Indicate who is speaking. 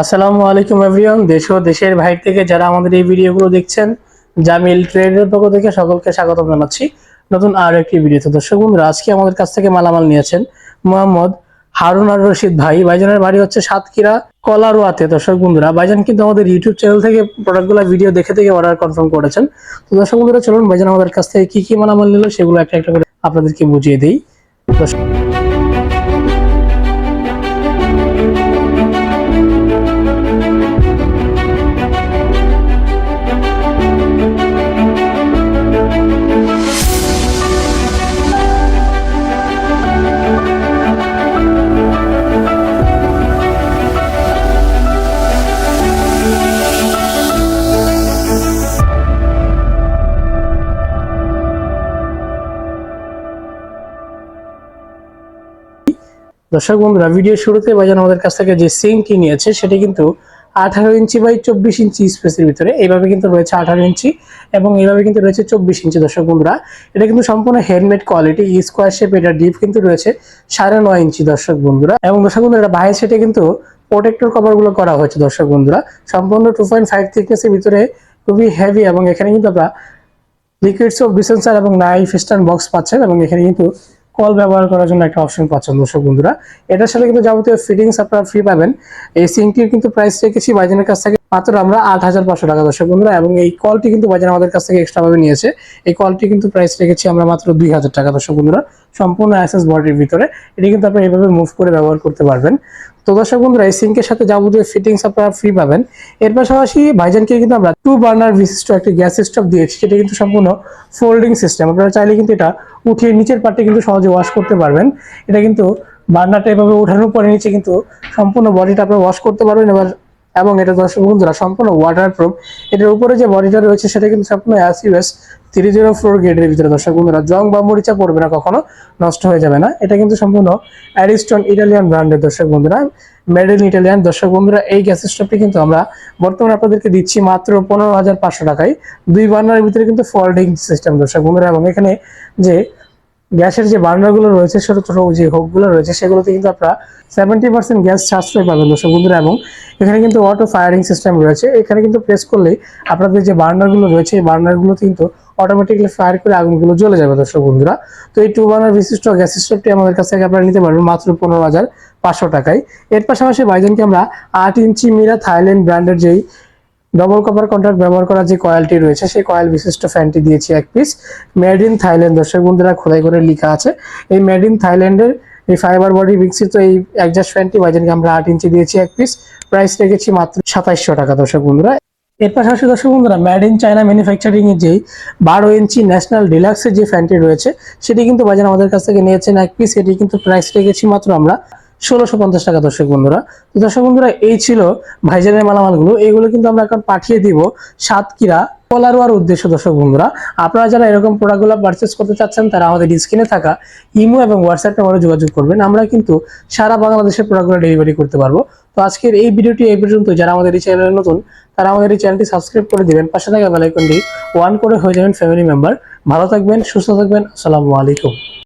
Speaker 1: আসসালামু আলাইকুম এভরিওয়ান দেশ ও দেশের বাইরে থেকে যারা আমাদের এই ভিডিওগুলো দেখছেন, জামিল ট্রেডের পক্ষ থেকে সকলকে স্বাগত জানাচ্ছি। নতুন আর একটি ভিডিওতে। দর্শক বন্ধুরা, আজকে আমাদের কাছ থেকে মালামাল নিয়েছেন মোহাম্মদ হারুন আর রশিদ ভাই। ভাইজানের বাড়ি হচ্ছে সাতক্ষীরা, কলারোয়াতে। দর্শক বন্ধুরা, ভাইজান কিন্তু আমাদের ইউটিউব চ্যানেল থেকে প্রোডাক্টগুলো ভিডিও দেখে থেকে অর্ডার কনফার্ম করেছেন। তো দর্শক বন্ধুরা, চলুন ভাইজান আমাদের কাছ থেকে কি কি মালামাল নিল, সেগুলো একটা একটা করে আপনাদেরকে বুঝিয়ে দিই। দর্শক দর্শক বন্ধুরা ভিডিও শুরুতে ভাইজান আমাদের কাছ থেকে যে সিঙ্কটি নিয়েছে, সেটি কিন্তু আঠারো ইঞ্চি বাই চব্বিশ ইঞ্চি স্পেসের ভিতরে। এইভাবে কিন্তু রয়েছে আঠারো ইঞ্চি এবং এইভাবে কিন্তু রয়েছে চব্বিশ ইঞ্চি, দর্শক বন্ধুরা। এটা কিন্তু সম্পূর্ণ হেলমেট কোয়ালিটি স্কোয়ার শেপ এটা ডিপ কিন্তু রয়েছে সাড়ে নয় ইঞ্চি, দর্শক বন্ধুরা। এবং দর্শক বন্ধুরা, এটা বাইরের সেটে কিন্তু প্রোটেক্টর কভারগুলো করা হয়েছে, দর্শক বন্ধুরা। সম্পূর্ণ টু পয়েন্ট ফাইভ থিকনেসের ভিতরে খুবই হেভি এবং এখানে কিন্তু আমরা লিকুইডস অফ ডিসেন্সার এবং নাইফ স্ট্যান্ড বক্স পাচ্ছেন এবং এখানে কিন্তু কল ব্যবহার করার জন্য একটা অপশন পাচ্ছেন দর্শক বন্ধুরা। এটার সাথে কিন্তু যাবতীয় ফিটিংস আপনারা ফ্রি পাবেন। এই সিঙ্কটির কিন্তু প্রাইস রেখেছি বাইজনের কাছ থেকে মাত্র আমরা আট হাজার পাঁচশো টাকা দর্শক বন্ধুরা, এবং এই কলটি কিন্তু বাইজান আমাদের কাছ থেকে এক্সট্রা ভাবে নিয়েছে। এই কলটি কিন্তু প্রাইস রেখেছি আমরা মাত্র দুই হাজার টাকা দর্শক বন্ধুরা, সম্পূর্ণ অ্যাসেস বডির ভিতরে। এটি কিন্তু আপনি এইভাবে মুভ করে ব্যবহার করতে পারবেন। তো দর্শক বন্ধুরা, এই সিঙ্কের সাথে যাবতীয় ফিটিংস আপনারা ফ্রি পাবেন। এর পাশাপাশি ভাইজানকে কিন্তু আমরা টু বার্নার বিশিষ্ট একটি গ্যাস স্টোভ দিয়েছি, যেটা কিন্তু সম্পূর্ণ ফোল্ডিং সিস্টেম আপনারা চাইলে কিন্তু এটা উঠিয়ে নিচের পার্টে কিন্তু সহজে ওয়াশ করতে পারবেন। এটা কিন্তু বার্নারটা এভাবে ওঠানোর পরে নিচে কিন্তু সম্পূর্ণ বডিটা আপনারা ওয়াশ করতে পারবেন। এবার এবং এটা দর্শক বন্ধুরা সম্পূর্ণ ওয়াটার প্রুফ এটার উপরে যে বডিটা রয়েছে সেটা কিন্তু সম্পূর্ণ অ্যাসিউএস থ্রি জিরো ফোর গেটের ভিতরে দর্শক বন্ধুরা, জং বা মরিচা পড়বে না কখনো, নষ্ট হয়ে যাবে না। এটা কিন্তু সম্পূর্ণ অ্যারিস্টন ইটালিয়ান ব্র্যান্ডের দর্শক বন্ধুরা মেড ইন ইটালিয়ান দর্শক বন্ধুরা, এই গ্যাস স্টোভটি কিন্তু আমরা বর্তমানে আপনাদেরকে দিচ্ছি মাত্র পনেরো হাজার পাঁচশো টাকায়। দুই বার্নারের ভিতরে কিন্তু ফোল্ডিং সিস্টেম দর্শক বন্ধুরা, এবং এখানে যে গ্যাসের যে বার্নারগুলো রয়েছে, ছোট ছোট যে হোকগুলো রয়েছে, সেগুলোতে কিন্তু আপনারা সেভেন্টি পার্সেন্ট গ্যাস সাশ্রয় পাবেন দর্শক বন্ধুরা। এবং এখানে কিন্তু অটো ফায়ারিং সিস্টেম রয়েছে। এখানে কিন্তু প্রেস করলেই আপনাদের যে বার্নারগুলো রয়েছে, এই বার্নারগুলোতে কিন্তু অটোমেটিক্যালি ফায়ার করে আগুনগুলো জ্বলে যাবে দর্শক বন্ধুরা। তো এই টু বার্নার বিশিষ্ট গ্যাস স্টোভটি আমাদের কাছ থেকে আপনারা নিতে পারবেন মাত্র পনেরো হাজার পাঁচশো টাকায়। এর পাশাপাশি বাইজনকে আমরা আট ইঞ্চি মিরা থাইল্যান্ড ব্র্যান্ডের যেই ডবল কপার কন্ট্রাক্ট ব্যবহার করা যে কয়েলটি রয়েছে, সেই কয়েল বিশিষ্ট ফ্যানটি দিয়েছি এক পিস মেড ইন থাইল্যান্ড দর্শক বন্ধুরা খোদাই করে লেখা আছে। এই মেড ইন থাইল্যান্ডের এই ফাইবার বডি বিকশিত এই একজাস্ট ফ্যানটি বাজারকে আমরা আট ইঞ্চি দিয়েছি এক পিস প্রাইস রেখেছি মাত্র সাতাইশশো টাকা, দর্শক বন্ধুরা। এর পাশাপাশি দর্শক বন্ধুরা মেড ইন চায়না ম্যানুফ্যাকচারিং এর যেই বারো ইঞ্চি ন্যাশনাল ডিলাক্সের যে ফ্যানটি রয়েছে, সেটি কিন্তু বাজার আমাদের কাছ থেকে নিয়েছেন এক পিস এটি কিন্তু প্রাইস রেখেছি মাত্র আমরা ষোলোশো পঞ্চাশ টাকা, দর্শক বন্ধুরা। তো দর্শক বন্ধুরা, এই ছিল ভাইজানের মালামালগুলো। এইগুলো কিন্তু আমরা এখন পাঠিয়ে দিব সাতক্ষীরা কলারোয়ার উদ্দেশ্য, দর্শক বন্ধুরা। আপনারা যারা এরকম প্রোডাক্টগুলো পারচেস করতে চাচ্ছেন, তারা আমাদের স্ক্রিনে থাকা ইমো এবং হোয়াটসঅ্যাপ নাম্বারে যোগাযোগ করবেন। আমরা কিন্তু সারা বাংলাদেশের প্রোডাক্টগুলো ডেলিভারি করতে পারব। তো আজকের এই ভিডিওটি এই পর্যন্ত। যারা আমাদের এই চ্যানেলে নতুন, তারা আমাদের এই চ্যানেলটি সাবস্ক্রাইব করে দিবেন। পাশে থাকা বেলাইকনটি ওয়ান করে হয়ে যাবেন ফ্যামিলি মেম্বার ভালো থাকবেন, সুস্থ থাকবেন। আসসালামু আলাইকুম।